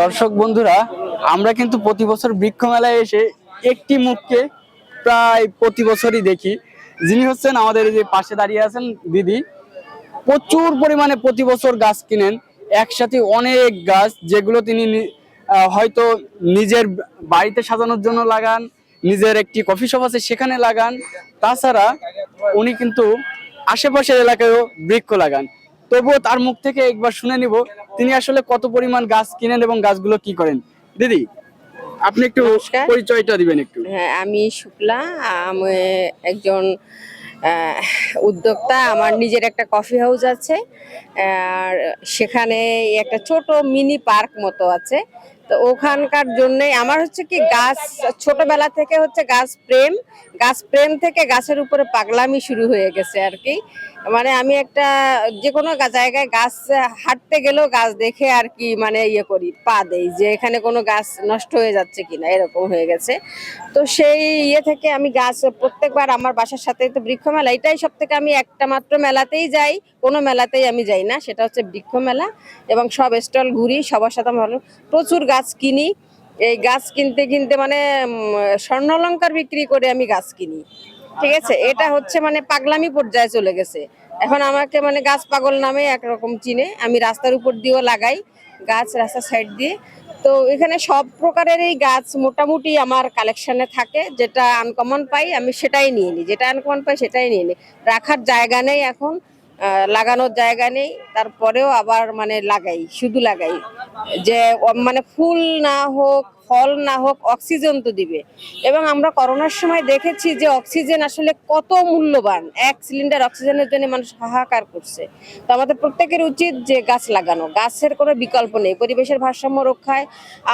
দর্শক বন্ধুরা, আমরা কিন্তু প্রতি বছর বৃক্ষ মেলায় এসে একটি মুখকে প্রায় প্রতি বছরই দেখি। যিনি হচ্ছেন আমাদের যে পাশে দাঁড়িয়ে আছেন দিদি, প্রচুর পরিমাণে প্রতি বছর গাছ কিনেন। একসাথে অনেক গাছ যেগুলো তিনি হয়তো নিজের বাড়িতে সাজানোর জন্য লাগান, নিজের একটি কফি শপ আছে সেখানে লাগান। তাছাড়া উনি কিন্তু আশেপাশের এলাকায়ও বৃক্ষ লাগান। তবুও তার মুখ থেকে একবার শুনে নিব তিনি আসলে কত পরিমাণ গাছ কিনেন এবং গাছগুলো কি করেন? দিদি আপনি একটু। পরিচয়টা দিবেন একটু। হ্যাঁ আমি শুক্লা। আমি একজন উদ্যোক্তা। আমার নিজের একটা কফি হাউস আছে। আর সেখানে একটা ছোট মিনি পার্ক মতো আছে। তো ওখানকার জন্য আমার হচ্ছে কি গাছ, ছোটবেলা থেকে হচ্ছে গাছ প্রেম গাছ প্রেম থেকে গাছের উপরে পাগলামি শুরু হয়ে গেছে আর কি। মানে আমি একটা যে কোনো জায়গায় গাছ হাঁটতে গেলেও গাছ দেখে আর কি মানে ইয়ে করি, পা দেই যে এখানে কোনো গাছ নষ্ট হয়ে যাচ্ছে কিনা, এরকম হয়ে গেছে। তো সেই ইয়ে থেকে আমি গাছ প্রত্যেকবার আমার বাসার সাথে তো বৃক্ষ মেলা, এটাই সব থেকে আমি একটা মাত্র মেলাতেই যাই, কোনো মেলাতেই আমি যাই না, সেটা হচ্ছে বৃক্ষ মেলা এবং সব স্টল ঘুরি, সবার সাথে আমি ভালো প্রচুর গাছ কিনি। এই গাছ কিনতে কিনতে মানে স্বর্ণালঙ্কার বিক্রি করে আমি গাছ কিনি। ঠিক আছে? এটা হচ্ছে মানে পাগলামি পর্যায়ে চলে গেছে। এখন আমাকে মানে গাছ পাগল নামে একরকম চিনে। আমি রাস্তার উপর দিয়েও লাগাই গাছ রাস্তার সাইড দিয়ে। তো এখানে সব প্রকারের এই গাছ মোটামুটি আমার কালেকশনে থাকে। যেটা আনকমন পাই, আমি সেটাই নিয়ে নিই যেটা আনকমন পাই, সেটাই নিয়ে নিই রাখার জায়গা নেই এখন। লাগানোর জায়গা নেই, তারপরেও আবার মানে লাগাই, শুধু লাগাই। যে মানে ফুল না হোক, ফল না হোক, অক্সিজেন তো দিবে। এবং আমরা করোনার সময় দেখেছি যে অক্সিজেন আসলে কত মূল্যবান, এক সিলিন্ডার অক্সিজেনের জন্য মানুষ হাহাকার করছে। তো আমাদের প্রত্যেকের উচিত যে গাছ লাগানো, গাছের কোনো বিকল্প নেই। পরিবেশের ভারসাম্য রক্ষায়,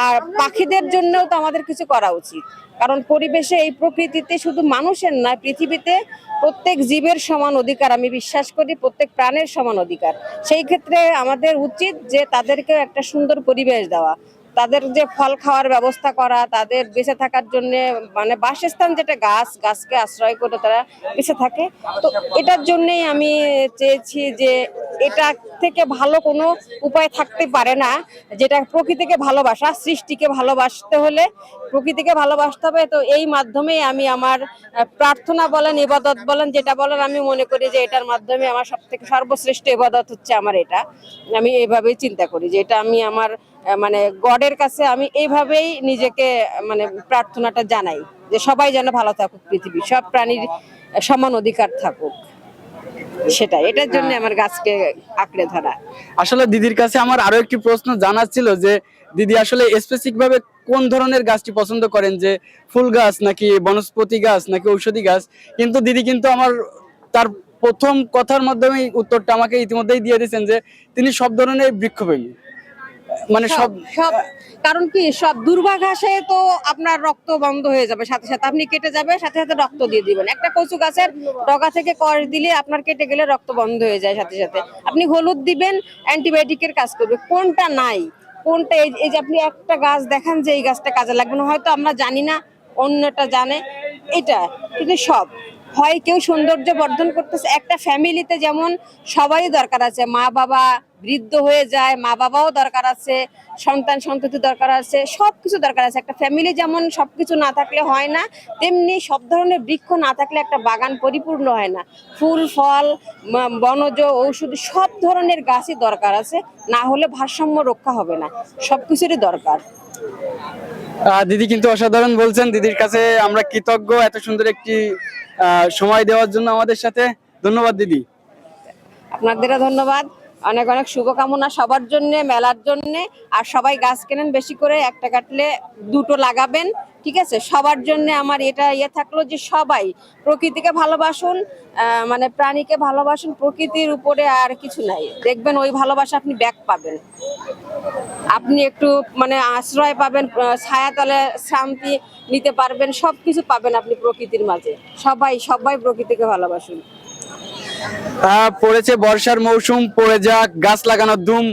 আর পাখিদের জন্যও তো আমাদের কিছু করা উচিত। কারণ পরিবেশে এই প্রকৃতিতে শুধু মানুষের নয়, পৃথিবীতে প্রত্যেক জীবের সমান অধিকার, আমি বিশ্বাস করি প্রত্যেক প্রাণের সমান অধিকার। সেই ক্ষেত্রে আমাদের উচিত যে তাদেরকে একটা সুন্দর পরিবেশ দেওয়া। তাদের যে ফল খাওয়ার ব্যবস্থা করা, তাদের বেঁচে থাকার জন্য মানে বাসস্থান যেটা গাছ, গাছকে আশ্রয় করে তারা বেঁচে থাকে। তো এটার জন্যেই আমি চেয়েছি যে এটা থেকে ভালো কোনো উপায় থাকতে পারে না, যেটা প্রকৃতিকে ভালোবাসা, সৃষ্টিকে ভালোবাসতে হলে প্রকৃতিকে ভালোবাসতে হবে। তো এই মাধ্যমেই আমি আমার প্রার্থনা বলেন, ইবাদত বলেন, যেটা বলেন, আমি মনে করি যে এটার মাধ্যমে আমার সব থেকে সর্বশ্রেষ্ঠ ইবাদত হচ্ছে আমার এটা। আমি এইভাবেই চিন্তা করি যে এটা আমি আমার মানে গডের কাছে আমি এইভাবেই নিজেকে মানে প্রার্থনাটা জানাই যে সবাই যেন ভালো থাকুক পৃথিবী সব প্রাণীর সমান অধিকার থাকুক। সেটা এটার জন্য আমার গাছকে আঁকড়ে ধরা। আসলে দিদির কাছে আমার আরও একটি প্রশ্ন জানার ছিল যে দিদি আসলে স্পেসিফিক ভাবে কোন ধরনের গাছটি পছন্দ করেন? যে ফুল গাছ নাকি বনস্পতি গাছ নাকি ঔষধি গাছ? কিন্তু দিদি কিন্তু আমার তার প্রথম কথার মাধ্যমে উত্তরটা আমাকে ইতিমধ্যেই দিয়ে দিয়েছেন যে তিনি সব ধরনের বৃক্ষপ্রেমী। মানে সব সব কারণ কি সব দুর্বাঘাসে তো আপনার রক্ত বন্ধ হয়ে যাবে সাথে সাথে আপনি কেটে যাবে সাথে সাথে রক্ত দিয়ে দিবেন। একটা কচু গাছের ডগা থেকে কষ দিলে আপনার কেটে গেলে রক্ত বন্ধ হয়ে যায় সাথে সাথে। আপনি হলুদ দিবেন অ্যান্টিবায়োটিকের কাজ করবে। কোনটা নাই? কোনটা এই এই যে আপনি একটা গাছ দেখান যে এই গাছটা কাজে লাগবে না হয়তো আমরা জানি না অন্যটা জানে। এটা কিন্তু সব। হয় কেউ সৌন্দর্য বর্ধন করতেছে। একটা ফ্যামিলিতে যেমন সবারই দরকার আছে মা বাবা বৃদ্ধ হয়ে যায় মা বাবাও দরকার আছে সন্তান সন্ততি দরকার আছে সব কিছু দরকার আছে। একটা ফ্যামিলি যেমন সব কিছু না থাকলে হয় না তেমনি সব ধরনের বৃক্ষ না থাকলে একটা বাগান পরিপূর্ণ হয় না। ফুল ফল বনজ ঔষধ সব ধরনের গাছই দরকার আছে না হলে ভারসাম্য রক্ষা হবে না। সব কিছুরই দরকার দিদি কিন্তু অসাধারণ বলছেন দিদির কাছে আমরা কৃতজ্ঞ এত সুন্দর একটি সময় দেওয়ার জন্য আমাদের সাথে। ধন্যবাদ দিদি। আপনাদেরও ধন্যবাদ। অনেক অনেক শুভকামনা সবার জন্যে, মেলার জন্যে। আর সবাই গাছ কেনেন বেশি করে, একটা কাটলে দুটো লাগাবেন, ঠিক আছে? সবার জন্য আমার এটা ইয়ে থাকল যে সবাই প্রকৃতিকে ভালোবাসুন মানে প্রাণীকে ভালোবাসুন, প্রকৃতির উপরে আর কিছু নাই। দেখবেন ওই ভালোবাসা আপনি ব্যাক পাবেন। আপনি একটু মানে আশ্রয় পাবেন ছায়াতলে শান্তি নিতে পারবেন সব কিছু পাবেন আপনি প্রকৃতির মাঝে। সবাই সবাই প্রকৃতিকে ভালোবাসুন। পড়েছে বর্ষার মৌসুম পড়ে যাক গাছ লাগানোর ধুম